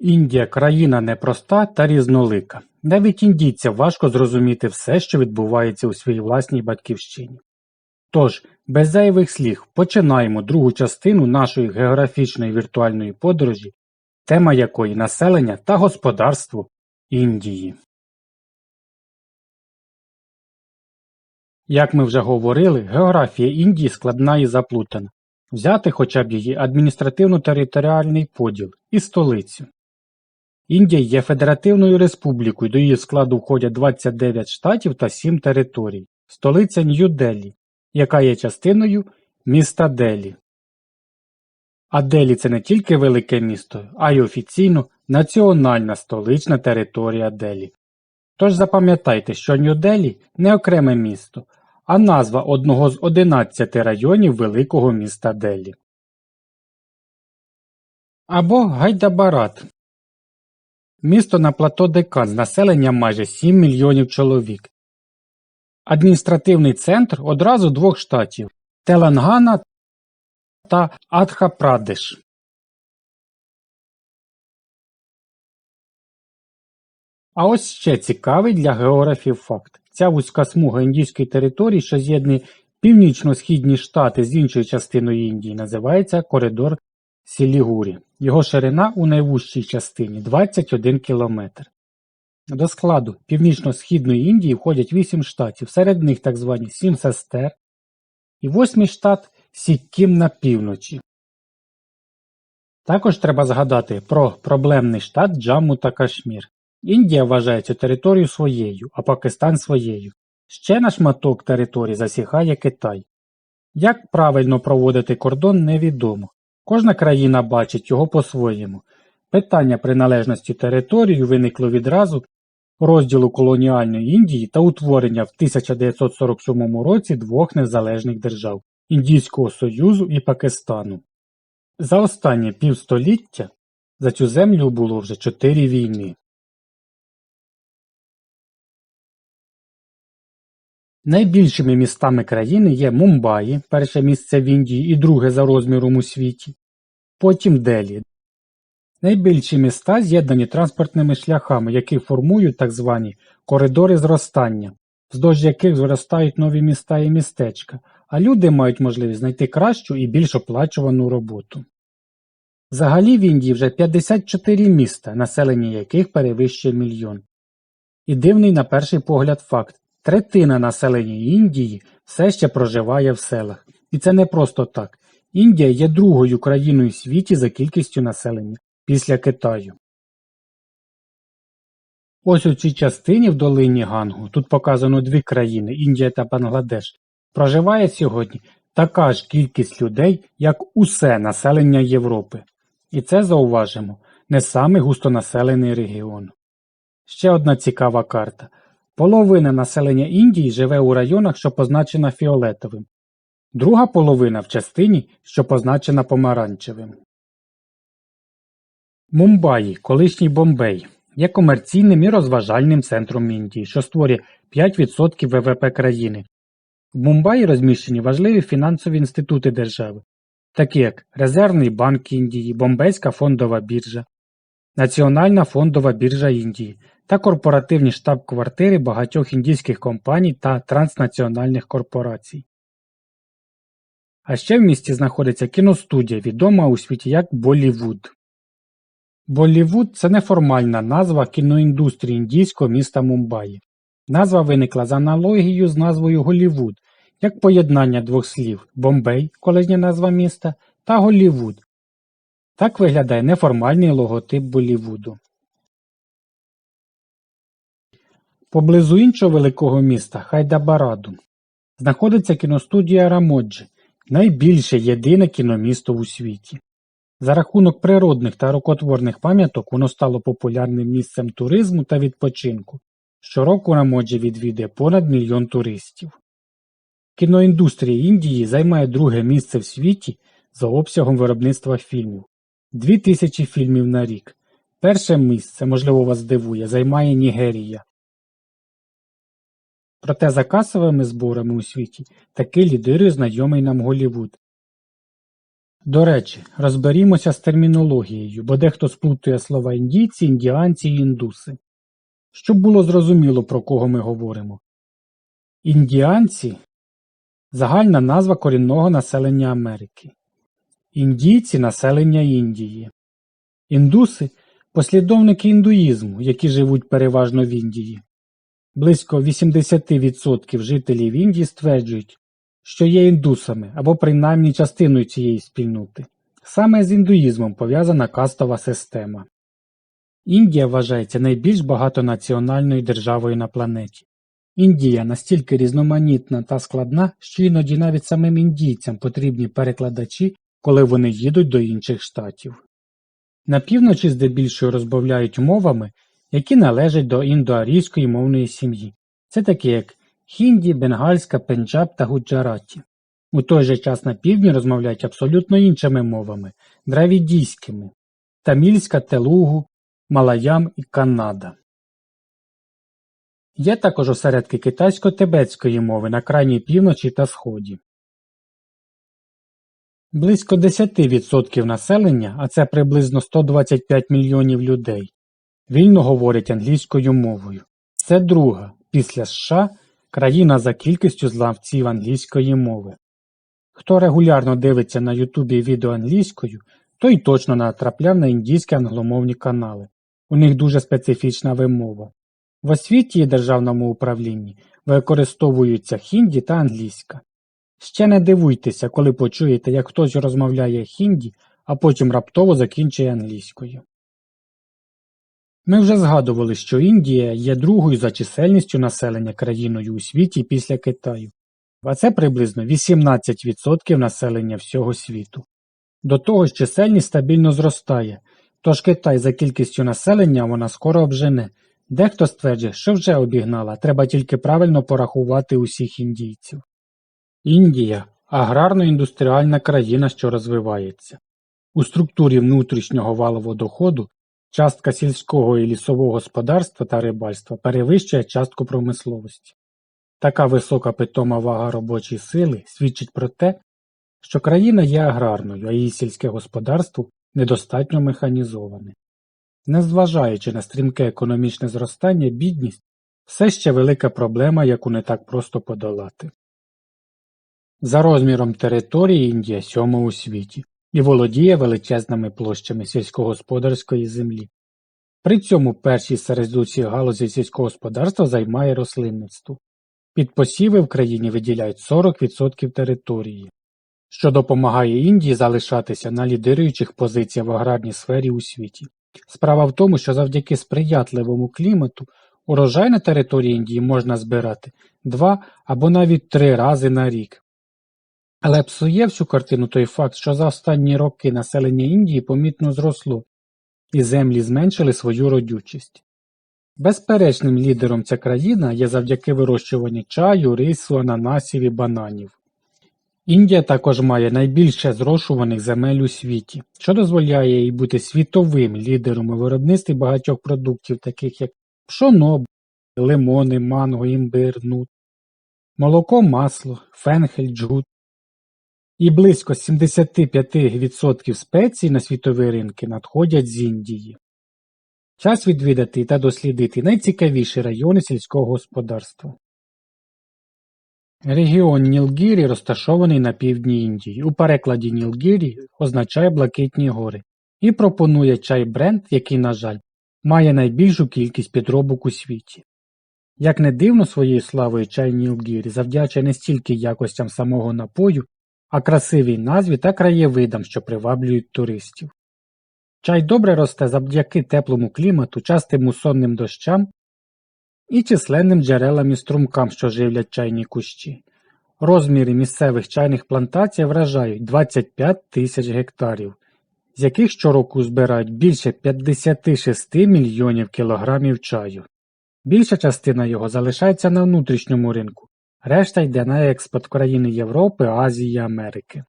Індія – країна непроста та різнолика. Навіть індійцям важко зрозуміти все, що відбувається у своїй власній батьківщині. Тож, без зайвих слів, починаємо другу частину нашої географічної віртуальної подорожі, тема якої населення та господарство Індії. Як ми вже говорили, географія Індії складна і заплутана. Взяти хоча б її адміністративно-територіальний поділ і столицю. Індія є федеративною республікою, до її складу входять 29 штатів та 7 територій. Столиця Нью-Делі, яка є частиною міста Делі. А Делі – це не тільки велике місто, а й офіційно національна столична територія Делі. Тож запам'ятайте, що Нью-Делі – не окреме місто, а назва одного з 11 районів великого міста Делі. Або Гайдабарат – місто на плато Декан з населенням майже 7 мільйонів чоловік. Адміністративний центр одразу двох штатів – Телангана та Адха-Прадеш. А ось ще цікавий для географів факт. Ця вузька смуга індійської території, що з'єднує північно-східні штати з іншою частиною Індії, називається коридор Сілігурі. Його ширина у найвужчій частині – 21 кілометр. До складу Північно-Східної Індії входять 8 штатів, серед них так звані Сім сестер і восьмий штат Сіккім на півночі. Також треба згадати про проблемний штат Джамму та Кашмір. Індія вважає цю територію своєю, а Пакистан своєю. Ще на шматок території засіхає Китай. Як правильно проводити кордон невідомо. Кожна країна бачить його по-своєму. Питання приналежності території виникло відразу розділу колоніальної Індії та утворення в 1947 році двох незалежних держав – Індійського Союзу і Пакистану. За останнє півстоліття за цю землю було вже чотири війни. Найбільшими містами країни є Мумбаї, перше місце в Індії і друге за розміром у світі, потім Делі. Найбільші міста з'єднані транспортними шляхами, які формують так звані коридори зростання, вздовж яких зростають нові міста і містечка, а люди мають можливість знайти кращу і більш оплачувану роботу. Взагалі в Індії вже 54 міста, населення яких перевищує мільйон. І дивний на перший погляд факт – третина населення Індії все ще проживає в селах. І це не просто так. Індія є другою країною в світі за кількістю населення після Китаю. Ось у цій частині в долині Гангу, тут показано дві країни Індія та Бангладеш, проживає сьогодні така ж кількість людей, як усе населення Європи. І це, зауважимо, не самий густонаселений регіон. Ще одна цікава карта. Половина населення Індії живе у районах, що позначена фіолетовим, друга половина в частині, що позначена помаранчевим. Мумбаї, колишній Бомбей, є комерційним і розважальним центром Індії, що створює 5% ВВП країни. В Мумбаї розміщені важливі фінансові інститути держави, такі як Резервний банк Індії, Бомбейська фондова біржа, Національна фондова біржа Індії та корпоративні штаб-квартири багатьох індійських компаній та транснаціональних корпорацій. А ще в місті знаходиться кіностудія, відома у світі як Болівуд. Болівуд – це неформальна назва кіноіндустрії індійського міста Мумбаї. Назва виникла за аналогією з назвою Голівуд, як поєднання двох слів Бомбей, колишня назва міста, та Голівуд. Так виглядає неформальний логотип Болівуду. Поблизу іншого великого міста Хайдабараду знаходиться кіностудія Рамоджі, найбільше єдине кіномісто у світі. За рахунок природних та рукотворних пам'яток воно стало популярним місцем туризму та відпочинку. Щороку Рамоджі відвідує понад мільйон туристів. Кіноіндустрія Індії займає друге місце в світі за обсягом виробництва фільмів – 2000 фільмів на рік. Перше місце, можливо вас здивує, займає Нігерія. Проте за касовими зборами у світі таки лідирує знайомий нам Голлівуд. До речі, розберімося з термінологією, бо дехто сплутує слова індійці, індіанці і індуси. Щоб було зрозуміло, про кого ми говоримо. Індіанці – загальна назва корінного населення Америки. Індійці – населення Індії. Індуси – послідовники індуїзму, які живуть переважно в Індії. Близько 80% жителів Індії стверджують, що є індусами або принаймні частиною цієї спільноти. Саме з індуїзмом пов'язана кастова система. Індія вважається найбільш багатонаціональною державою на планеті. Індія настільки різноманітна та складна, що іноді навіть самим індійцям потрібні перекладачі, коли вони їдуть до інших штатів. На півночі здебільшого розмовляють мовами, які належать до індоарійської мовної сім'ї. Це такі як хінді, бенгальська, пенджаб та гуджараті. У той же час на півдні розмовляють абсолютно іншими мовами дравідійськими тамільська, телугу, малаям і канада. Є також осередки китайсько-тибетської мови на крайній півночі та сході. Близько 10% населення, а це приблизно 125 мільйонів людей, вільно говорять англійською мовою. Це друга, після США, країна за кількістю знавців англійської мови. Хто регулярно дивиться на Ютубі відео англійською, той точно натрапляв на індійські англомовні канали. У них дуже специфічна вимова. В освіті і державному управлінні використовуються хінді та англійська. Ще не дивуйтеся, коли почуєте, як хтось розмовляє хінді, а потім раптово закінчує англійською. Ми вже згадували, що Індія є другою за чисельністю населення країною у світі після Китаю, а це приблизно 18% населення всього світу. До того ж чисельність стабільно зростає, тож Китай за кількістю населення вона скоро обжене. Дехто стверджує, що вже обігнала, треба тільки правильно порахувати усіх індійців. Індія аграрно-індустріальна країна, що розвивається. У структурі внутрішнього валового доходу частка сільського і лісового господарства та рибальства перевищує частку промисловості. Така висока питома вага робочої сили свідчить про те, що країна є аграрною, а її сільське господарство недостатньо механізоване. Незважаючи на стрімке економічне зростання, бідність все ще велика проблема, яку не так просто подолати. За розміром території Індія сьома у світі і володіє величезними площами сільськогосподарської землі. При цьому перші серед усіх галузей сільського господарства займає рослинництво. Під посіви в країні виділяють 40% території, що допомагає Індії залишатися на лідируючих позиціях в аграрній сфері у світі. Справа в тому, що завдяки сприятливому клімату урожай на території Індії можна збирати два або навіть три рази на рік. Але псує всю картину той факт, що за останні роки населення Індії помітно зросло, і землі зменшили свою родючість. Безперечним лідером ця країна є завдяки вирощуванню чаю, рису, ананасів і бананів. Індія також має найбільше зрошуваних земель у світі, що дозволяє їй бути світовим лідером у виробництві багатьох продуктів, таких як пшоно, лимони, манго, імбир, нут, молоко, масло, фенхель, джгут. І близько 75% спецій на світові ринки надходять з Індії. Час відвідати та дослідити найцікавіші райони сільського господарства. Регіон Нілгірі розташований на півдні Індії. У перекладі Нілгірі означає Блакитні гори і пропонує чай бренд, який, на жаль, має найбільшу кількість підробок у світі. Як не дивно своєю славою чай Нілгірі завдячує не стільки якостям самого напою, а красивій назві та краєвидам, що приваблюють туристів. Чай добре росте завдяки теплому клімату, частим мусонним дощам і численним джерелам і струмкам, що живлять чайні кущі. Розміри місцевих чайних плантацій вражають 25 тисяч гектарів, з яких щороку збирають більше 56 мільйонів кілограмів чаю. Більша частина його залишається на внутрішньому ринку, решта йде на експорт країни Європи, Азії і Америки.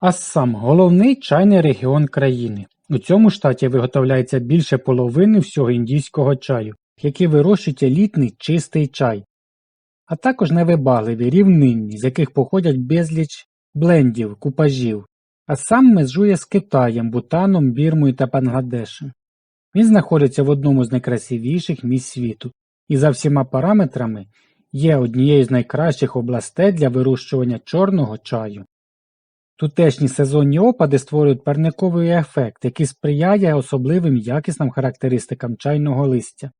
Ассам – головний чайний регіон країни. У цьому штаті виготовляється більше половини всього індійського чаю, який вирощують елітний чистий чай, а також невибагливі рівнинні, з яких походять безліч блендів, купажів, Ассам межує з Китаєм, Бутаном, Бірмою та Бангладешем. Він знаходиться в одному з найкрасивіших місць світу і за всіма параметрами є однією з найкращих областей для вирощування чорного чаю. Тутешні сезонні опади створюють парниковий ефект, який сприяє особливим якісним характеристикам чайного листя.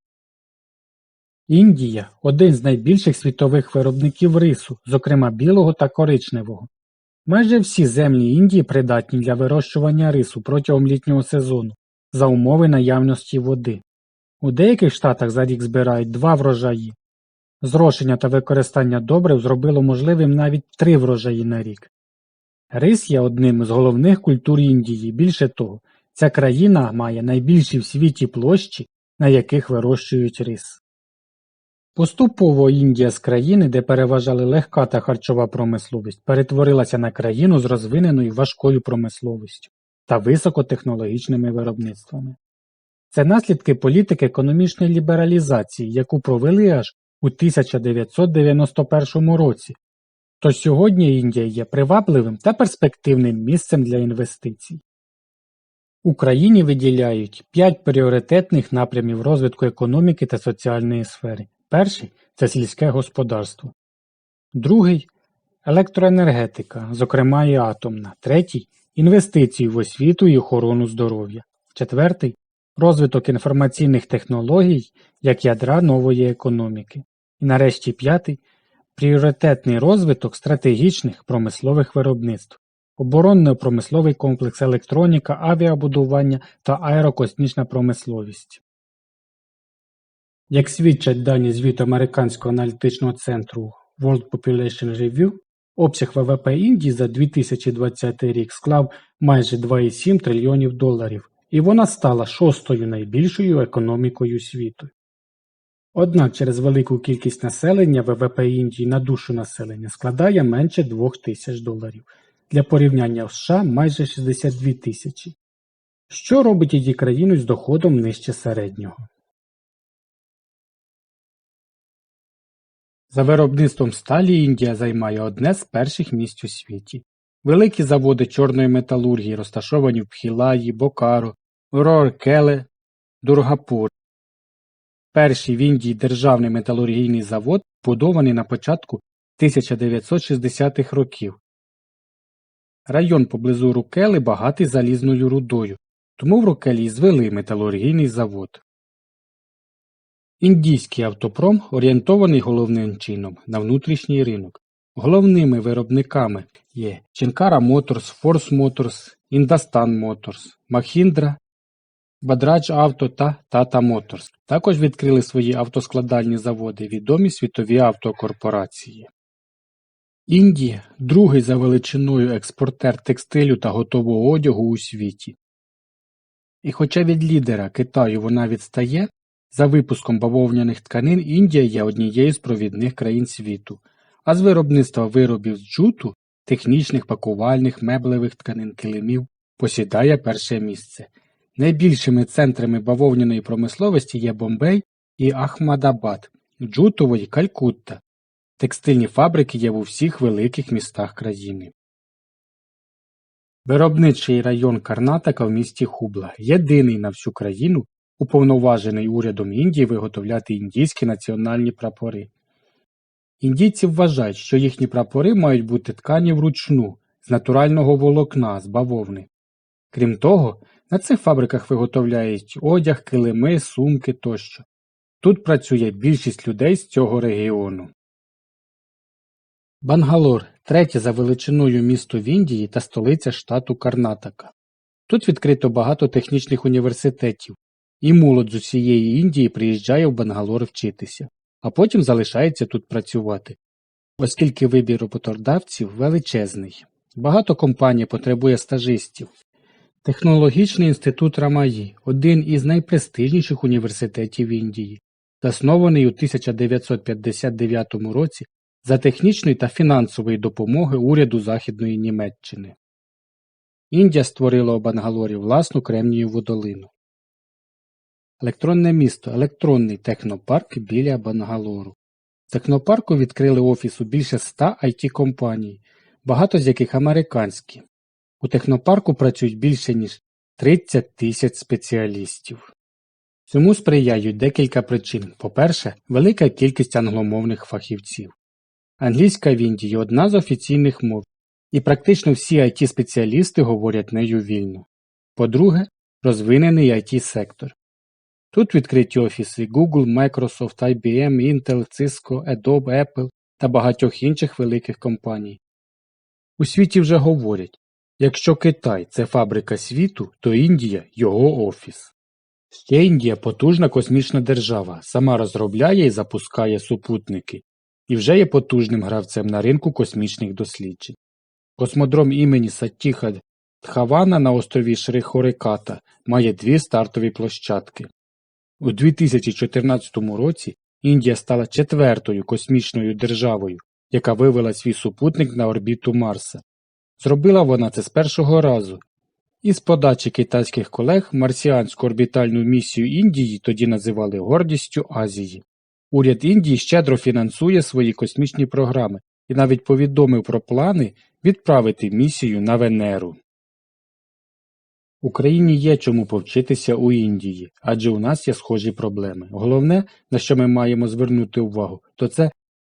Індія – один з найбільших світових виробників рису, зокрема білого та коричневого. Майже всі землі Індії придатні для вирощування рису протягом літнього сезону, за умови наявності води. У деяких штатах за рік збирають два врожаї. Зрошення та використання добрив зробило можливим навіть три врожаї на рік. Рис є одним із головних культур Індії, більше того, ця країна має найбільші в світі площі, на яких вирощують рис. Поступово Індія з країни, де переважали легка та харчова промисловість, перетворилася на країну з розвиненою важкою промисловістю та високотехнологічними виробництвами. Це наслідки політики економічної лібералізації, яку провели аж у 1991 році, Тож сьогодні Індія є привабливим та перспективним місцем для інвестицій. Україні виділяють п'ять пріоритетних напрямів розвитку економіки та соціальної сфери. Перший це сільське господарство. Другий електроенергетика, зокрема і атомна. Третій інвестиції в освіту і охорону здоров'я. Четвертий розвиток інформаційних технологій як ядра нової економіки. І нарешті п'ятий Пріоритетний розвиток стратегічних промислових виробництв, оборонно-промисловий комплекс, електроніка, авіабудування та аерокосмічна промисловість. Як свідчать дані звіту Американського аналітичного центру World Population Review, обсяг ВВП Індії за 2020 рік склав майже 2,7 трильйонів доларів, і вона стала шостою найбільшою економікою світу. Однак через велику кількість населення ВВП Індії на душу населення складає менше 2 тисяч доларів, для порівняння в США майже 62 тисячі, що робить її країну з доходом нижче середнього. За виробництвом сталі Індія займає одне з перших місць у світі. Великі заводи чорної металургії розташовані в Пхілаї, Бокаро, Роркеле, Дургапур. Перший в Індії державний металургійний завод побудований на початку 1960-х років. Район поблизу Рукели багатий залізною рудою, тому в Рукелі і звели металургійний завод. Індійський автопром орієнтований головним чином на внутрішній ринок. Головними виробниками є Ченкара Моторс, Force Motors, Індастан Моторс, Mahindra, Бадрадж Авто та Тата Моторс. Також відкрили свої автоскладальні заводи відомі світові автокорпорації. Індія – другий за величиною експортер текстилю та готового одягу у світі. І хоча від лідера Китаю вона відстає, за випуском бавовняних тканин Індія є однією з провідних країн світу, а з виробництва виробів з джуту, технічних, пакувальних, меблевих тканин килимів посідає перше місце. Найбільшими центрами бавовняної промисловості є Бомбей і Ахмадабад, джутової Калькутта. Текстильні фабрики є в усіх великих містах країни. Виробничий район Карнатака в місті Хубла єдиний на всю країну, уповноважений урядом Індії виготовляти індійські національні прапори. Індійці вважають, що їхні прапори мають бути ткані вручну, з натурального волокна, з бавовни. Крім того, на цих фабриках виготовляють одяг, килими, сумки тощо. Тут працює більшість людей з цього регіону. Бангалор третє за величиною місто в Індії та столиця штату Карнатака. Тут відкрито багато технічних університетів, і молодь з усієї Індії приїжджає в Бангалор вчитися, а потім залишається тут працювати, оскільки вибір роботодавців величезний. Багато компаній потребує стажистів. Технологічний інститут Рамаї – один із найпрестижніших університетів Індії, заснований у 1959 році за технічної та фінансової допомоги уряду Західної Німеччини. Індія створила у Бангалорі власну Кремнієву долину. Електронне місто – електронний технопарк біля Бангалору. В технопарку відкрили офіс у більше ста IT-компаній, багато з яких американські. У технопарку працюють більше ніж 30 тисяч спеціалістів. Цьому сприяють декілька причин. По-перше, велика кількість англомовних фахівців. Англійська в Індії одна з офіційних мов, і практично всі IT-спеціалісти говорять нею вільно. По-друге, розвинений IT-сектор. Тут відкриті офіси Google, Microsoft, IBM, Intel, Cisco, Adobe, Apple та багатьох інших великих компаній. У світі вже говорять, якщо Китай – це фабрика світу, то Індія – його офіс. Ще Індія – потужна космічна держава, сама розробляє і запускає супутники, і вже є потужним гравцем на ринку космічних досліджень. Космодром імені Саттіха Дхавана на острові Шрихориката має дві стартові площадки. У 2014 році Індія стала четвертою космічною державою, яка вивела свій супутник на орбіту Марса. Зробила вона це з першого разу. І з подачі китайських колег марсіанську орбітальну місію Індії тоді називали гордістю Азії. Уряд Індії щедро фінансує свої космічні програми і навіть повідомив про плани відправити місію на Венеру. Україні є чому повчитися у Індії, адже у нас є схожі проблеми. Головне, на що ми маємо звернути увагу, то це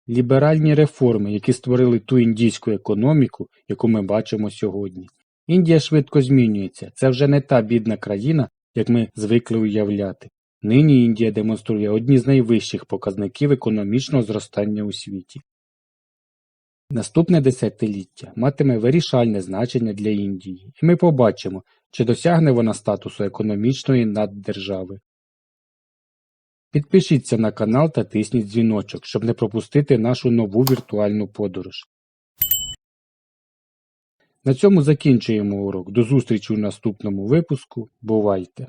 ліберальні реформи, які створили ту індійську економіку, яку ми бачимо сьогодні. Індія швидко змінюється, це вже не та бідна країна, як ми звикли уявляти. Нині Індія демонструє одні з найвищих показників економічного зростання у світі. Наступне десятиліття матиме вирішальне значення для Індії, і ми побачимо, чи досягне вона статусу економічної наддержави. Підпишіться на канал та тисніть дзвіночок, щоб не пропустити нашу нову віртуальну подорож. На цьому закінчуємо урок. До зустрічі у наступному випуску. Бувайте!